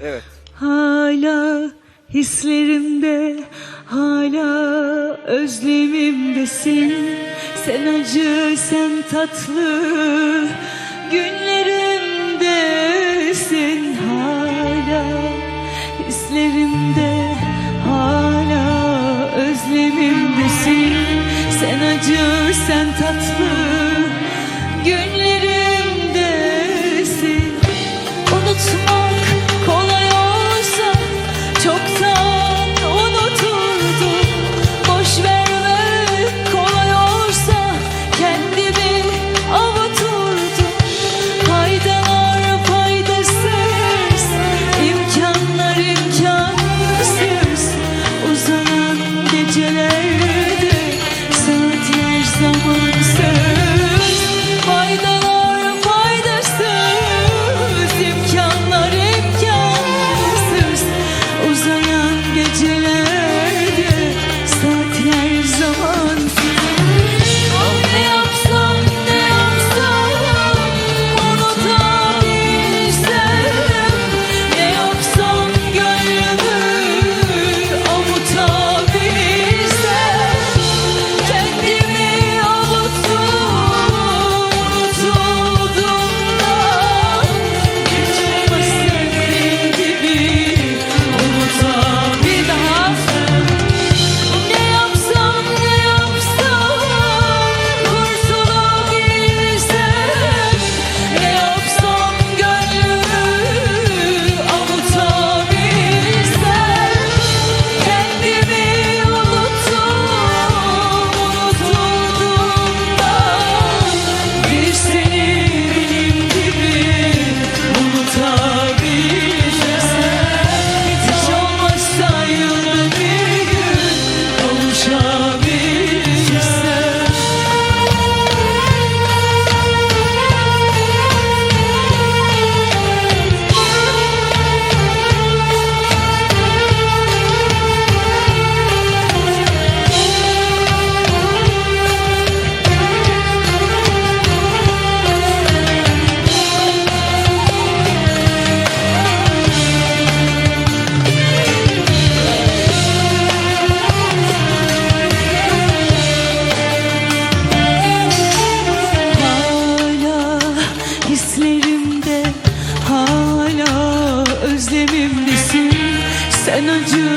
Evet. Hala hislerimde, hala özlemimdesin. Sen acı, sen tatlı günlerimdesin hala hislerimde, hala özlemimdesin. Sen acı, sen tatlı günlerimdesin. energy